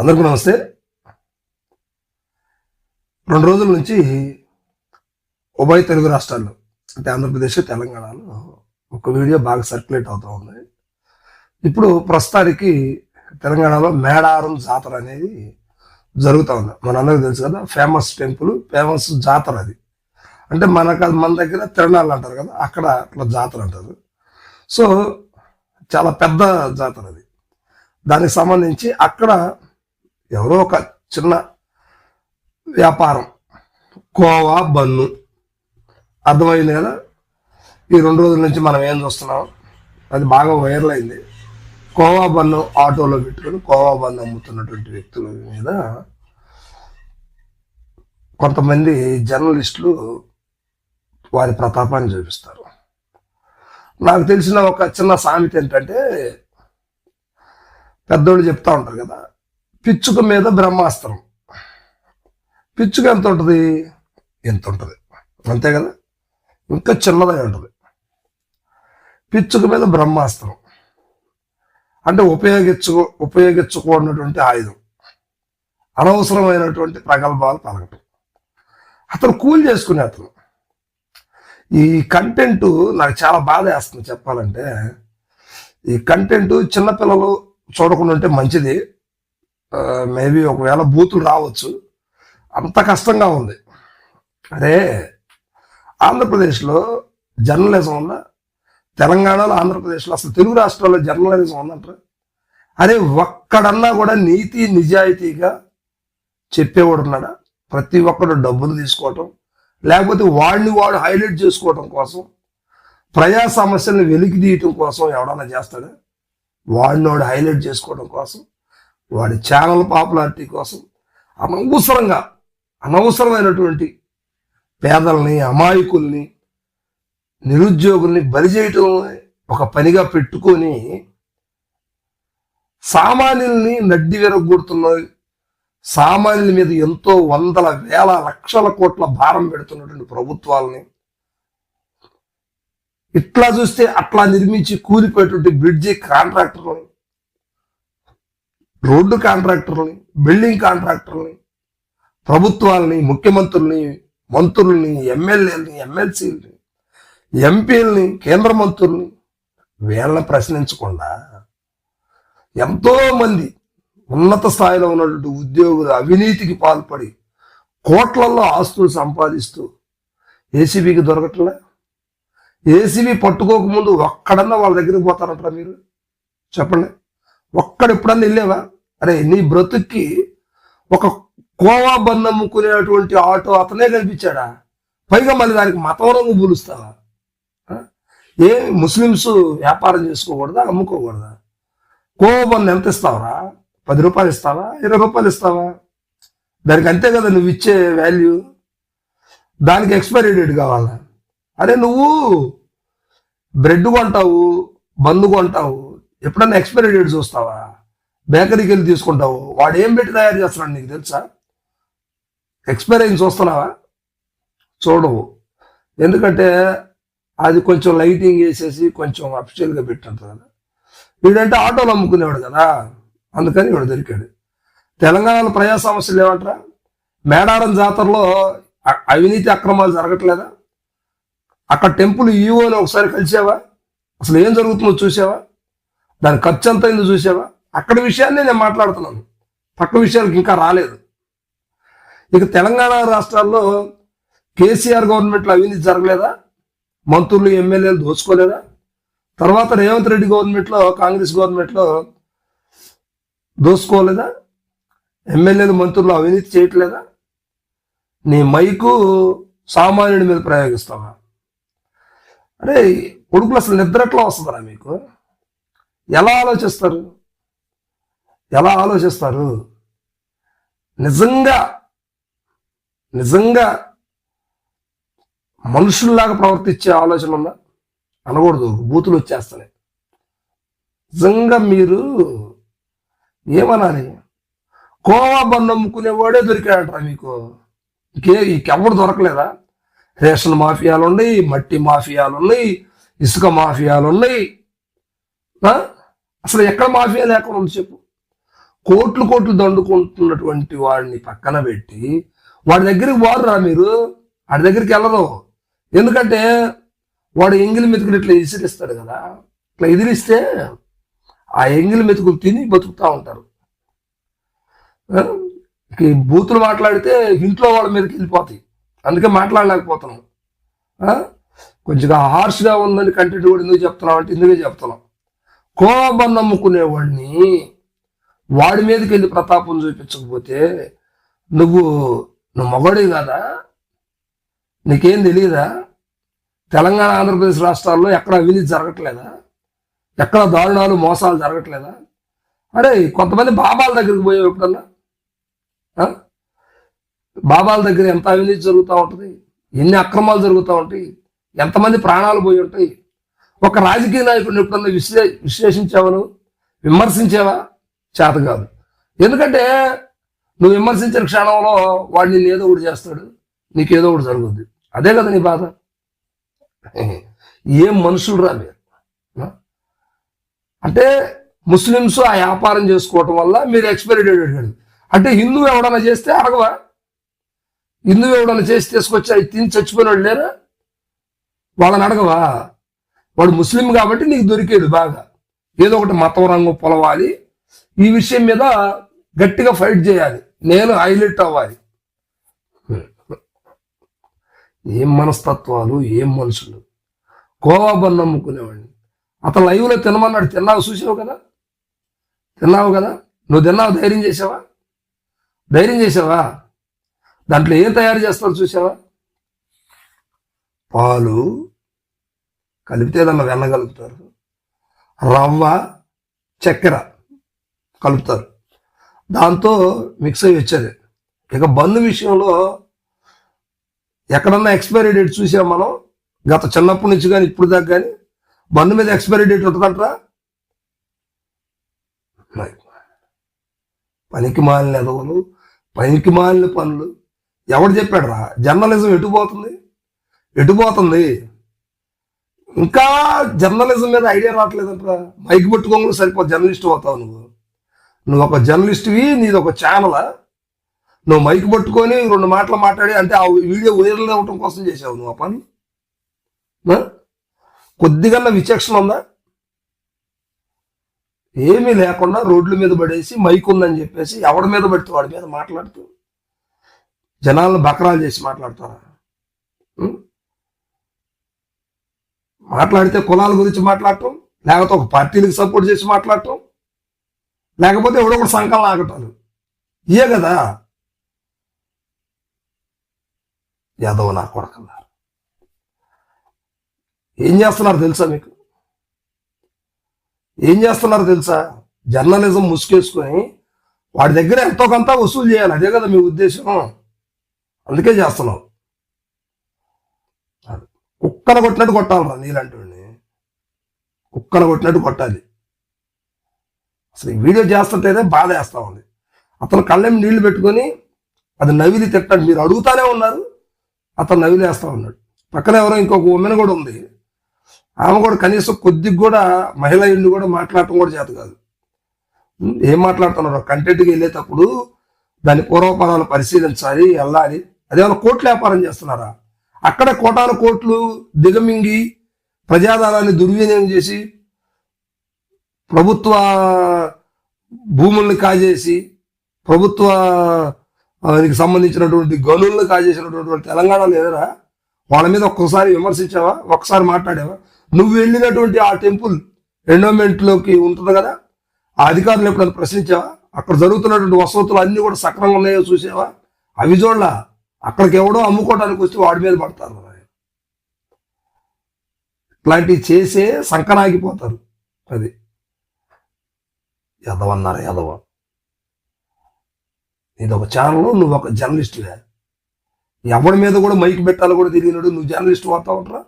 అందరికీ నమస్తే. రెండు రోజుల నుంచి ఉభయ తెలుగు రాష్ట్రాల్లో అంటే ఆంధ్రప్రదేశ్ తెలంగాణలో ఒక వీడియో బాగా సర్క్యులేట్ అవుతూ ఉంది. ఇప్పుడు ప్రస్తుతానికి తెలంగాణలో మేడారం జాతర అనేది జరుగుతూ ఉంది. మనందరికీ తెలుసు కదా ఫేమస్ టెంపుల్ ఫేమస్ జాతర అది. అంటే మనకు మన దగ్గర తిరణాలు అంటారు కదా అక్కడ అట్లా జాతర అంటారు. సో చాలా పెద్ద జాతర అది. దానికి సంబంధించి అక్కడ ఎవరో ఒక చిన్న వ్యాపారం. కోవా బన్ను. అర్థమైంది కదా? ఈ రెండు రోజుల నుంచి మనం ఏం చూస్తున్నాం? అది బాగా వైరల్ అయింది. కోవా బన్ను ఆటోలో పెట్టుకొని కోవా బన్ను అమ్ముతున్నటువంటి వ్యక్తుల మీద కొంతమంది జర్నలిస్టులు వారి ప్రతాపాన్ని చూపిస్తారు. నాకు తెలిసిన ఒక చిన్న సామెత ఏంటంటే పెద్దోళ్ళు చెప్తా ఉంటారు కదా పిచ్చుక మీద బ్రహ్మాస్త్రం. పిచ్చుక ఎంత ఉంటుంది? ఎంత ఉంటుంది? అంతే కదా? ఇంకా చిన్నదై ఉంటుంది. పిచ్చుక మీద బ్రహ్మాస్త్రం. అంటే ఉపయోగించుకో ఉపయోగించుకోనటువంటి ఆయుధం. అనవసరమైనటువంటి ప్రగల్భాలు పలకటం. అతను కూల్ చేసుకునే అతను. ఈ కంటెంట్ నాకు చాలా బాధ వేస్తుంది చెప్పాలంటే. ఈ కంటెంట్ చిన్నపిల్లలు చూడకుండా ఉంటే మంచిది. మేబీ ఒకవేళ బూతులు రావచ్చు. అంత కష్టంగా ఉంది. అదే ఆంధ్రప్రదేశ్లో జర్నలిజం ఉన్న తెలంగాణలో ఆంధ్రప్రదేశ్లో అసలు తెలుగు రాష్ట్రాల్లో జర్నలిజం ఉందంటారు? అరే ఒక్కడన్నా కూడా నీతి నిజాయితీగా చెప్పేవాడు ఉన్నాడా? ప్రతి ఒక్కడు డబ్బులు తీసుకోవటం లేకపోతే వాడిని వాడు హైలైట్ చేసుకోవటం కోసం ప్రజా సమస్యలను వెలికి తీయటం కోసం ఎవడన్నా చేస్తాడా? వాడిని వాడు హైలైట్ చేసుకోవడం కోసం వాడి ఛానల్ పాపులారిటీ కోసం అనవసరంగా అనవసరమైనటువంటి పేదల్ని అమాయకుల్ని నిరుద్యోగుల్ని బలి చేయటం ఒక పనిగా పెట్టుకొని సామాన్యుల్ని నడ్డి విరగొడుతున్న సామాన్యుల మీద ఎంతో వందల వేల లక్షల కోట్ల భారం పెడుతున్నటువంటి ప్రభుత్వాలని. ఇట్లా చూస్తే అట్లా నిర్మించి కూలిపోయేటువంటి బ్రిడ్జి కాంట్రాక్టర్లని రోడ్డు కాంట్రాక్టర్ని బిల్డింగ్ కాంట్రాక్టర్ని ప్రభుత్వాలని ముఖ్యమంత్రుల్ని మంత్రుల్ని ఎమ్మెల్యేలని ఎమ్మెల్సీలని ఎంపీలని కేంద్ర మంత్రుల్ని వీళ్ళని ప్రశ్నించకుండా ఎంతోమంది ఉన్నత స్థాయిలో ఉన్నటువంటి ఉద్యోగులు అవినీతికి పాల్పడి కోట్లలో ఆస్తులు సంపాదిస్తూ ఏసీబీకి దొరకట్లే? ఏసీబీ పట్టుకోకముందు ఒక్కడన్నా వాళ్ళ దగ్గరికి పోతారంటారా మీరు? చెప్పండి. ఒక్కడెప్పుడన్నా వెళ్ళేవా వెళ్ళావా? అరే నీ బ్రతుక్కి ఒక కోవా బంద్ ఆటో అతనే కనిపించాడా? పైగా మళ్ళీ దానికి మతం రంగు పూలుస్తావా? ఆ? ఏ ముస్లిమ్స్ వ్యాపారం చేసుకోకూడదా అమ్ముకోకూడదా? కోవా బంద్ ఎంత ఇస్తావరా? పది రూపాయలు ఇస్తావా? ఇరవై రూపాయలు ఇస్తావా? దానికి అంతే కదా నువ్వు ఇచ్చే వాల్యూ దానికి ఎక్స్పైరీ డేట్ కావాలా? అరే నువ్వు బ్రెడ్ కొంటావు బంద్ కొంటావు ఎప్పుడన్నా ఎక్స్పైరీ డేట్ చూస్తావా బేకరీకి వెళ్ళి తీసుకుంటావు. వాడు ఏం పెట్టి తయారు చేస్తున్నాడు నీకు తెలుసా? ఎక్స్పైర్ అయింది చూస్తున్నావా? చూడవు. ఎందుకంటే అది కొంచెం లైటింగ్ వేసేసి కొంచెం అఫిషియల్గా పెట్టింటారు కదా. వీడంటే ఆటోలు అమ్ముకునేవాడు కదా. అందుకని వీడు దొరికాడు. తెలంగాణలో ప్రజా సమస్యలు ఏమంటారా? మేడారం జాతరలో అవినీతి అక్రమాలు జరగట్లేదా? అక్కడ టెంపుల్ ఈవోని ఒకసారి కలిసావా? అసలు ఏం జరుగుతుందో చూసావా? దాని ఖర్చు ఎంత అయిందో చూసావా? అక్కడ విషయాన్ని నేను మాట్లాడుతున్నాను. పక్క విషయాలకు ఇంకా రాలేదు. ఇక తెలంగాణ రాష్ట్రాల్లో కేసీఆర్ గవర్నమెంట్లో అవినీతి జరగలేదా? మంత్రులు ఎమ్మెల్యేలు దోచుకోలేదా? తర్వాత రేవంత్ రెడ్డి గవర్నమెంట్లో కాంగ్రెస్ గవర్నమెంట్లో దోసుకోలేదా ఎమ్మెల్యేలు మంత్రులు అవినీతి చేయట్లేదా? నీ మైకు సామాన్యుడి మీద ప్రయోగిస్తావా? అరే కొడుకులు అసలు నిద్ర ఎట్లా వస్తుందిరా మీకు? ఎలా ఆలోచిస్తారు? ఎలా ఆలోచిస్తారు? నిజంగా నిజంగా మనుషుల్లాగా ప్రవర్తించే ఆలోచన ఉందా? అనకూడదు బూతులు వచ్చేస్తాయి నిజంగా మీరు ఏమనాలి? కోవా బండి అమ్ముకునేవాడే దొరికాడట మీకు? ఇంకే ఇంకెవడు దొరకలేదా? రేషన్ మాఫియాలు ఉన్నాయి మట్టి మాఫియాలు ఉన్నాయి ఇసుక మాఫియాలు ఉన్నాయి అసలు ఎక్కడ మాఫియా లేకుండా ఉంది చెప్పు. కోట్లు కోట్లు దండుకుంటున్నటువంటి వాడిని పక్కన పెట్టి వాడి దగ్గరికి పోరురా మీరు? వాడి దగ్గరికి వెళ్ళరు. ఎందుకంటే వాడు ఎంగిలి మెతుకులు ఇట్లా విసిరిస్తాడు కదా. ఇట్లా ఎదిరిస్తే ఆ ఎంగిలి మెతుకులు తిని బతుకుతూ ఉంటారు. ఈ బూతులు మాట్లాడితే ఇంట్లో వాళ్ళ మీదకి వెళ్ళిపోతాయి. అందుకే మాట్లాడలేకపోతున్నాం. కొంచెంగా హార్ష్గా ఉందని కంటెంట్ కూడా ఎందుకు చెప్తున్నాం అంటే ఎందుకే చెప్తున్నాం. కోపం నమ్ముకునేవాడిని వాడి మీదకి వెళ్ళి ప్రతాపం చూపించకపోతే నువ్వు నువ్వు మగోడివి కాదా? నీకేం తెలియదా తెలంగాణ ఆంధ్రప్రదేశ్ రాష్ట్రాల్లో ఎక్కడ అవినీతి జరగట్లేదా? ఎక్కడ దారుణాలు మోసాలు జరగట్లేదా? అరే కొంతమంది బాబాల దగ్గరికి పోయావు ఎప్పుడన్నా? బాబాల దగ్గర ఎంత అవినీతి జరుగుతూ ఉంటుంది? ఎన్ని అక్రమాలు జరుగుతూ ఉంటాయి? ఎంతమంది ప్రాణాలు పోయి ఉంటాయి? ఒక రాజకీయ నాయకుడిని ఎప్పుడన్నా విశ్లే విశ్లేషించావా నువ్వు? విమర్శించావా? చేత కాదు. ఎందుకంటే నువ్వు విమర్శించిన క్షణంలో వాడు నిన్ను ఏదో ఒకటి చేస్తాడు నీకేదో ఒకటి జరుగుద్ది. అదే కదా నీ బాధ? ఏం మనుషులు రా మీరు? అంటే ముస్లిమ్స్ ఆ వ్యాపారం చేసుకోవటం వల్ల మీరు ఎక్స్పైరీ డేట్ అడిగాడు అంటే హిందూ ఎవడన్నా చేస్తే అడగవా? హిందూ ఎవడన్నా చేసి తీసుకొచ్చి అవి తిని చచ్చిపోయిన వాళ్ళు లేరా? వాళ్ళని అడగవా? వాడు ముస్లిం కాబట్టి నీకు దొరికాడు బాగా. ఏదో ఒకటి మతం రంగు పొలవాలి ఈ విషయం మీద గట్టిగా ఫైట్ చేయాలి. నేను హైలైట్ అవ్వాలి. ఏం మనస్తత్వాలు ఏం మనుషులు? కోవాబన్ నమ్ముకునేవాడిని. అతను లైవ్లో తినమన్నాడు. తిన్నావు చూసావు కదా? తిన్నావు కదా? నువ్వు తిన్నావు ధైర్యం చేసావా? ధైర్యం చేసావా? దాంట్లో ఏం తయారు చేస్తావు చూసావా? పాలు కలిపితే దాన్ని వెన్న కలుపుతారు. రవ్వ చక్కెర. కలుపుతారు. దాంతో మిక్స్ అయ్యి వచ్చేది. ఇక బంద్ విషయంలో ఎక్కడన్నా ఎక్స్పైరీ డేట్ చూసాం మనం గత చిన్నప్పటి నుంచి కానీ ఇప్పుడు దాకా కానీ బంద్ మీద ఎక్స్పైరీ డేట్ ఉంటుందంటరా? పనికి మాలిన ఎదవలు పనికి మాలిన పనులు ఎవడు చెప్పాడరా? జర్నలిజం ఎటు పోతుంది? ఇంకా జర్నలిజం మీద ఐడియా రావట్లేదంటరా? మైక్ పట్టుకోకుండా సరిపో జర్నలిస్ట్ అవుతావు నువ్వు. నువ్వు ఒక జర్నలిస్ట్వి నీది ఒక ఛానల్? నువ్వు మైక్ పట్టుకొని రెండు మాటలు మాట్లాడి అంటే ఆ వీడియో వైరల్ అవ్వటం కోసం చేసావు నువ్వు ఆ పని? కొద్దిగా విచక్షణ ఉందా? ఏమీ లేకుండా రోడ్ల మీద పడేసి మైక్ ఉందని చెప్పేసి ఎవడి మీద పడితే వాడి మీద మాట్లాడుతూ జనాలను బకరాలు చేసి మాట్లాడతారా మాట్లాడితే కులాల గురించి మాట్లాడటం లేకపోతే ఒక పార్టీలకు సపోర్ట్ చేసి మాట్లాడటం లేకపోతే ఎవడో ఒకటి సంకలనం ఆగటాలు. ఇయే కదా. యాదవ నా కొడకన్నారు. ఏం చేస్తున్నారు తెలుసా మీకు? ఏం చేస్తున్నారు తెలుసా? జర్నలిజం ముసుకేసుకొని వాడి దగ్గర ఎంతో కొంత వసూలు చేయాలి. అదే కదా మీ ఉద్దేశం. అందుకే చేస్తున్నావు. అది. కుక్కను కొట్టినట్టు కొట్టాలరా నీలాంటి కుక్కను కొట్టినట్టు కొట్టాలి. అసలు ఈ వీడియో చేస్తుంటేనే బాధ వేస్తా ఉంది. అతను కళ్ళెం నీళ్ళు పెట్టుకొని అది నవిలి తిట్టాడు మీరు అడుగుతానే ఉన్నారు. అతను నవిలి ఉన్నాడు. పక్కన ఎవరో ఇంకొక ఉమెన్ కూడా ఉంది. ఆమె కూడా కనీసం కొద్దిగా కూడా మహిళ ఇల్లు కూడా మాట్లాడటం కూడా చేత కాదు. ఏం మాట్లాడుతున్నారు? కంటెంట్కి వెళ్ళేటప్పుడు దాని పూర్వపరాలు పరిశీలించాలి వెళ్ళాలి. అదేమైనా కోట్ల వ్యాపారం చేస్తున్నారా? అక్కడ కోటాను కోట్లు దిగమింగి ప్రజాధనాన్ని దుర్వినియోగం చేసి ప్రభుత్వ భూముల్ని కాజేసి ప్రభుత్వ దానికి సంబంధించినటువంటి గనులను కాజేసినటువంటి తెలంగాణ లేదరా? వాళ్ళ మీద ఒక్కసారి విమర్శించావా? ఒకసారి మాట్లాడావా? నువ్వు వెళ్ళినటువంటి ఆ టెంపుల్ ఎండోమెంట్లోకి ఉంటుంది కదా? ఆ అధికారులు ఎప్పుడైనా ప్రశ్నించావా? అక్కడ జరుగుతున్నటువంటి వసతులు అన్నీ కూడా సక్రమంగా ఉన్నాయో చూసావా? అవి చూడలా. అక్కడికి ఎవడో అమ్ముకోవడానికి వస్తే వాడి మీద పడతారు. ఇట్లాంటివి చేసే సంకనాగిపోతారు అది. యాదవ్? అన్నారు యాదవ్ ఇది ఒక ఛానల్ నువ్వు ఒక జర్నలిస్ట్వే ఎవడి మీద కూడా మైక్ పెట్టాలో కూడా తెలియనాడు నువ్వు జర్నలిస్ట్ పోతా ఉంటారా